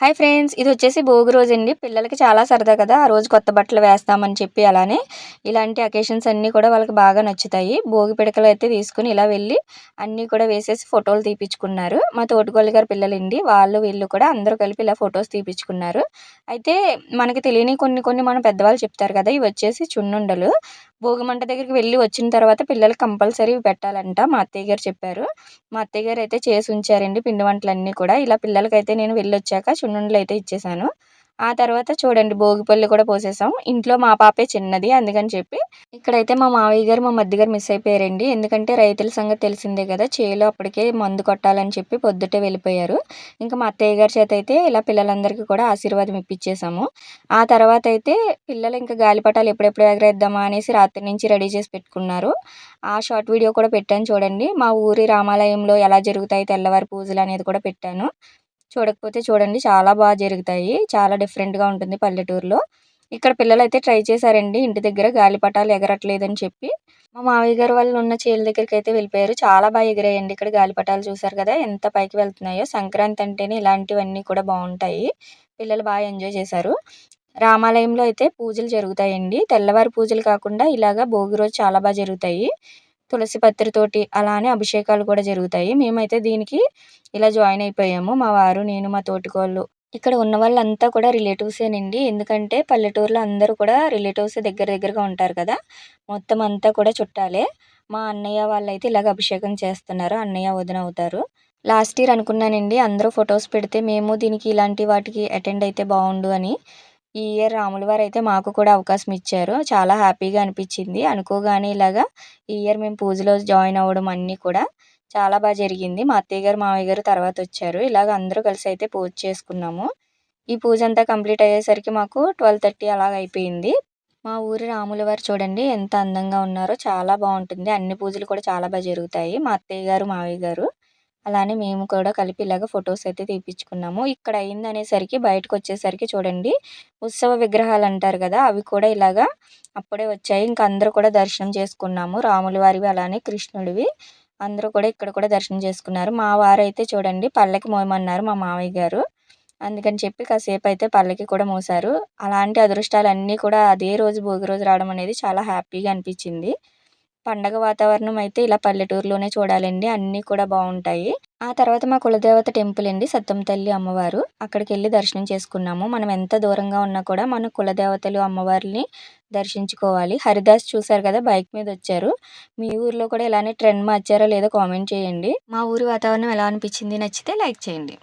Hi friends ఇది వచ్చేసి భోగి రోజు అండి పిల్లలకి చాలా సరదా కదా ఆ రోజు కొత్త బట్టలు వేస్తామని చెప్పి అలానే ఇలాంటి అకేషన్స్ అన్నీ కూడా వాళ్ళకి బాగా నచ్చుతాయి. భోగి పిడకలు అయితే తీసుకుని ఇలా వెళ్ళి అన్నీ కూడా వేసేసి ఫోటోలు తీపించుకున్నారు మా తోటికోళ్ళ గారు పిల్లలండి వాళ్ళు వీళ్ళు కూడా అందరూ కలిపి ఇలా ఫొటోస్ తీపించుకున్నారు అయితే మనకి తెలియని కొన్ని కొన్ని మన పెద్దవాళ్ళు చెప్తారు కదా ఇవి వచ్చేసి చున్నుండలు. భోగి మంట దగ్గరికి వెళ్ళి వచ్చిన తర్వాత పిల్లలకి కంపల్సరీ పెట్టాలంట. మా అత్తయ్య గారు చెప్పారు. మా అత్తయ్య గారు అయితే చేసి ఉంచారండి పిండి వంటలన్నీ కూడా. ఇలా పిల్లలకైతే నేను వెళ్ళొచ్చాక చున్నుండలు అయితే ఇచ్చేసాను. ఆ తర్వాత చూడండి భోగిపళ్ళు కూడా పోసేసాం. ఇంట్లో మా పాపే చిన్నది అందుకని చెప్పి ఇక్కడైతే మా మావయ్య గారు మా మధ్య గారు మిస్ అయిపోయారండి. ఎందుకంటే రైతుల సంగతి తెలిసిందే కదా చేలో అప్పటికే మందు కొట్టాలని చెప్పి పొద్దుటే వెళ్ళిపోయారు. ఇంకా మా అత్తయ్య గారి చేత అయితే ఇలా పిల్లలందరికీ కూడా ఆశీర్వాదం ఇప్పించేసాము ఆ తర్వాత అయితే పిల్లలు ఇంకా గాలిపటాలు ఎప్పుడెప్పుడు ఎగరేద్దామా అనేసి రాత్రి నుంచి రెడీ చేసి పెట్టుకున్నారు. ఆ షార్ట్ వీడియో కూడా పెట్టాను చూడండి. మా ఊరి రామాలయంలో ఎలా జరుగుతాయి తెల్లవారి పూజలు అనేది కూడా పెట్టాను. చూడకపోతే చూడండి చాలా బాగా జరుగుతాయి. చాలా డిఫరెంట్గా ఉంటుంది పల్లెటూరులో. ఇక్కడ పిల్లలు అయితే ట్రై చేశారండి. ఇంటి దగ్గర గాలిపటాలు ఎగరట్లేదని చెప్పి. మా మావయ్య గారు వాళ్ళు ఉన్న చేల దగ్గరికి అయితే వెళ్ళిపోయారు. చాలా బాగా ఎగిరాయండి ఇక్కడ గాలిపటాలు చూసారు కదా! ఎంత పైకి వెళ్తున్నాయో. సంక్రాంతి అంటేనే ఇలాంటివన్నీ కూడా బాగుంటాయి పిల్లలు బాగా ఎంజాయ్ చేశారు. రామాలయంలో అయితే పూజలు జరుగుతాయండి. తెల్లవారి పూజలు కాకుండా ఇలాగా భోగి రోజు చాలా బాగా జరుగుతాయి. తులసి పత్రితోటి అలానే అభిషేకాలు కూడా జరుగుతాయి. మేమైతే దీనికి ఇలా జాయిన్ అయిపోయాము. మా వారు నేను మా తోటికోళ్ళు. ఇక్కడ ఉన్న వాళ్ళంతా కూడా రిలేటివ్సేనండి ఎందుకంటే పల్లెటూరులో అందరూ కూడా రిలేటివ్స్ దగ్గర దగ్గరగా ఉంటారు కదా. మొత్తం అంతా కూడా చుట్టాలే. మా అన్నయ్య వాళ్ళైతే ఇలాగ అభిషేకం చేస్తున్నారు. అన్నయ్య వదిన అవుతారు. లాస్ట్ ఇయర్ అనుకున్నానండి అందరూ ఫొటోస్ పెడితే మేము దీనికి ఇలాంటి వాటికి అటెండ్ అయితే బాగుండు అని. ఈ ఇయర్ రాముల వారు అయితే మాకు కూడా అవకాశం ఇచ్చారు. చాలా హ్యాపీగా అనిపించింది. అనుకోగానే ఇలాగా ఈ ఇయర్ మేము పూజలో జాయిన్ అవ్వడం అన్నీ కూడా చాలా బాగా జరిగింది. మా అత్తయ్య గారు మావయ్య గారు తర్వాత వచ్చారు. ఇలాగ అందరూ కలిసి అయితే పూజ చేసుకున్నాము. ఈ పూజ అంతా కంప్లీట్ అయ్యేసరికి మాకు ట్వెల్వ్ థర్టీ అలాగ అయిపోయింది. మా ఊరి రాముల వారు చూడండి ఎంత అందంగా ఉన్నారో చాలా బాగుంటుంది. అన్ని పూజలు కూడా చాలా బాగా జరుగుతాయి. మా అత్తయ్య గారు మావయ్య గారు అలానే మేము కూడా కలిపి ఇలాగ ఫొటోస్ అయితే తీపించుకున్నాము ఇక్కడ అయింది అనేసరికి బయటకు వచ్చేసరికి చూడండి ఉత్సవ విగ్రహాలు అంటారు కదా అవి కూడా ఇలాగా అప్పుడే వచ్చాయి. ఇంకా అందరూ కూడా దర్శనం చేసుకున్నాము. రాముల వారివి అలానే కృష్ణుడివి అందరూ కూడా ఇక్కడ కూడా దర్శనం చేసుకున్నారు. మా వారు అయితే చూడండి పల్లకి మోయమన్నారు మా మామయ్య గారు. అందుకని చెప్పి కాసేపు అయితే పల్లకి కూడా మోసారు. అలాంటి అదృష్టాలు అన్నీ కూడా అదే రోజు భోగి రోజు రావడం అనేది చాలా హ్యాపీగా అనిపించింది పండగ వాతావరణం అయితే ఇలా పల్లెటూరులోనే చూడాలండి. అన్నీ కూడా బాగుంటాయి. ఆ తర్వాత మా కులదేవత టెంపుల్ అండి సత్తం తల్లి అమ్మవారు. అక్కడికి వెళ్ళి దర్శనం చేసుకున్నాము. మనం ఎంత దూరంగా ఉన్నా కూడా మన కులదేవతలు అమ్మవారిని దర్శించుకోవాలి. హరిదాస్ చూశారు కదా బైక్ మీద వచ్చారు. మీ ఊర్లో కూడా ఇలానే ట్రెండ్ మార్చారో లేదో కామెంట్ చేయండి. మా ఊరి వాతావరణం ఎలా అనిపించింది నచ్చితే లైక్ చేయండి.